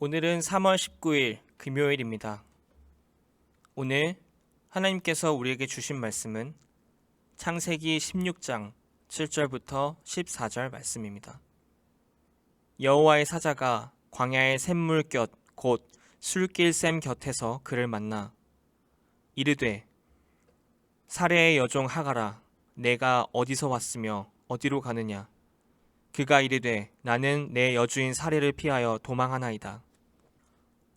오늘은 3월 19일 금요일입니다. 오늘 하나님께서 우리에게 주신 말씀은 창세기 16장 7절부터 14절 말씀입니다. 여호와의 사자가 광야의 샘물 곁 곧 술길 샘 곁에서 그를 만나 이르되 사례의 여종 하가라 내가 어디서 왔으며 어디로 가느냐 그가 이르되 나는 내 여주인 사례를 피하여 도망하나이다.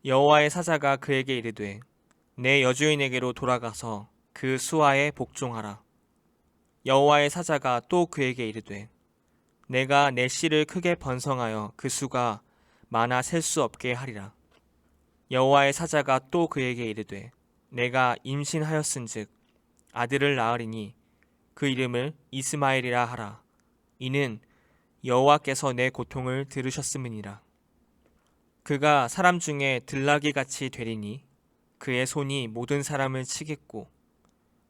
여호와의 사자가 그에게 이르되 내 여주인에게로 돌아가서 그 수하에 복종하라. 여호와의 사자가 또 그에게 이르되 내가 내 씨를 크게 번성하여 그 수가 많아 셀 수 없게 하리라. 여호와의 사자가 또 그에게 이르되 내가 임신하였은즉 아들을 낳으리니 그 이름을 이스마엘이라 하라. 이는 여호와께서 내 고통을 들으셨음이니라. 그가 사람 중에 들나귀 같이 되리니 그의 손이 모든 사람을 치겠고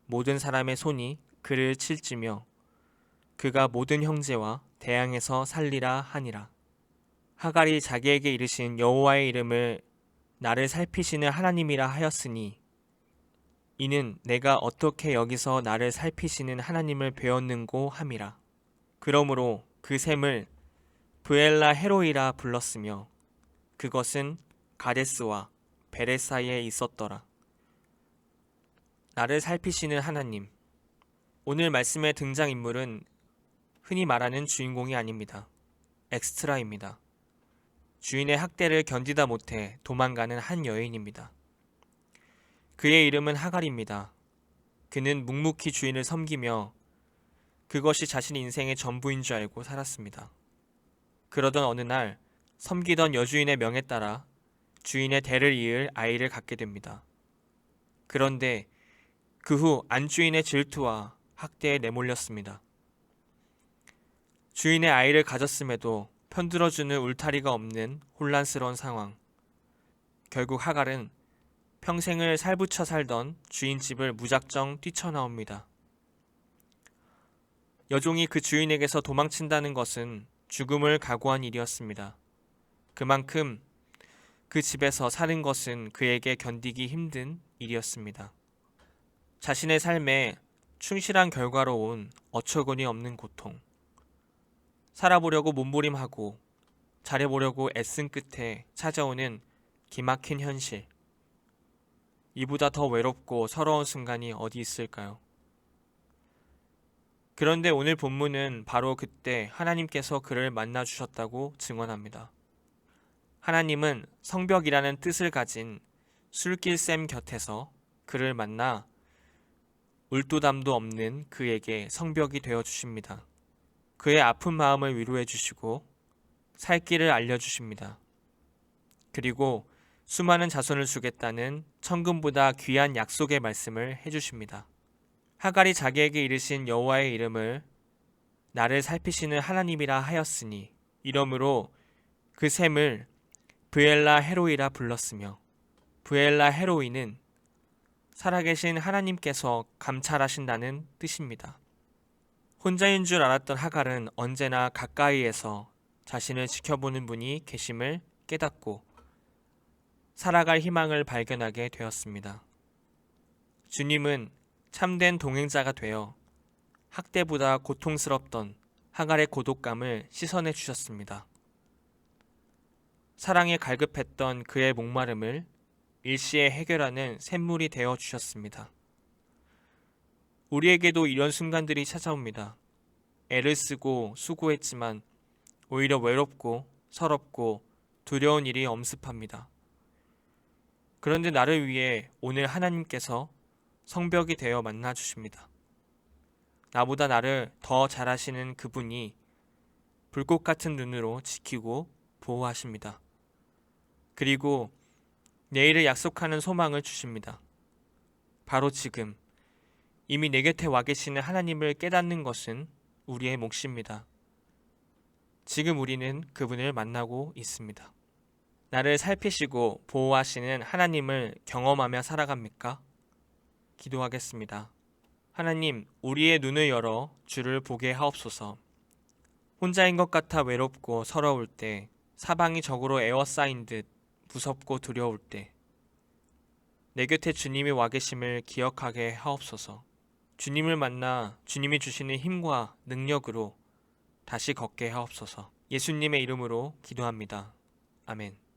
모든 사람의 손이 그를 칠지며 그가 모든 형제와 대항에서 살리라 하니라. 하갈이 자기에게 이르신 여호와의 이름을 나를 살피시는 하나님이라 하였으니 이는 내가 어떻게 여기서 나를 살피시는 하나님을 배웠는고 함이라. 그러므로 그 샘을 브엘라 헤로이라 불렀으며 그것은 가데스와 베레 사이에 있었더라. 나를 살피시는 하나님. 오늘 말씀의 등장인물은 흔히 말하는 주인공이 아닙니다. 엑스트라입니다. 주인의 학대를 견디다 못해 도망가는 한 여인입니다. 그의 이름은 하갈입니다. 그는 묵묵히 주인을 섬기며 그것이 자신 인생의 전부인 줄 알고 살았습니다. 그러던 어느 날 섬기던 여주인의 명에 따라 주인의 대를 이을 아이를 갖게 됩니다. 그런데 그 후 안주인의 질투와 학대에 내몰렸습니다. 주인의 아이를 가졌음에도 편들어주는 울타리가 없는 혼란스러운 상황. 결국 하갈은 평생을 살부쳐 살던 주인 집을 무작정 뛰쳐나옵니다. 여종이 그 주인에게서 도망친다는 것은 죽음을 각오한 일이었습니다. 그만큼 그 집에서 사는 것은 그에게 견디기 힘든 일이었습니다. 자신의 삶에 충실한 결과로 온 어처구니 없는 고통. 살아보려고 몸부림하고 잘해보려고 애쓴 끝에 찾아오는 기막힌 현실. 이보다 더 외롭고 서러운 순간이 어디 있을까요? 그런데 오늘 본문은 바로 그때 하나님께서 그를 만나 주셨다고 증언합니다. 하나님은 성벽이라는 뜻을 가진 술길샘 곁에서 그를 만나 울도담도 없는 그에게 성벽이 되어 주십니다. 그의 아픈 마음을 위로해 주시고 살 길을 알려 주십니다. 그리고 수많은 자손을 주겠다는 천금보다 귀한 약속의 말씀을 해 주십니다. 하갈이 자기에게 이르신 여호와의 이름을 나를 살피시는 하나님이라 하였으니 이러므로 그 샘을 브엘라 헤로이라 불렀으며 브엘라 헤로이는 살아계신 하나님께서 감찰하신다는 뜻입니다. 혼자인 줄 알았던 하갈은 언제나 가까이에서 자신을 지켜보는 분이 계심을 깨닫고 살아갈 희망을 발견하게 되었습니다. 주님은 참된 동행자가 되어 학대보다 고통스럽던 하갈의 고독감을 씻어내 주셨습니다. 사랑에 갈급했던 그의 목마름을 일시에 해결하는 샘물이 되어 주셨습니다. 우리에게도 이런 순간들이 찾아옵니다. 애를 쓰고 수고했지만 오히려 외롭고 서럽고 두려운 일이 엄습합니다. 그런데 나를 위해 오늘 하나님께서 성벽이 되어 만나 주십니다. 나보다 나를 더 잘하시는 그분이 불꽃 같은 눈으로 지키고 보호하십니다. 그리고 내일을 약속하는 소망을 주십니다. 바로 지금 이미 내 곁에 와 계시는 하나님을 깨닫는 것은 우리의 몫입니다. 지금 우리는 그분을 만나고 있습니다. 나를 살피시고 보호하시는 하나님을 경험하며 살아갑니까? 기도하겠습니다. 하나님, 우리의 눈을 열어 주를 보게 하옵소서. 혼자인 것 같아 외롭고 서러울 때 사방이 적으로 에워싸인 듯 무섭고 두려울 때, 내 곁에 주님이 와 계심을 기억하게 하옵소서. 주님을 만나 주님이 주시는 힘과 능력으로 다시 걷게 하옵소서. 예수님의 이름으로 기도합니다. 아멘.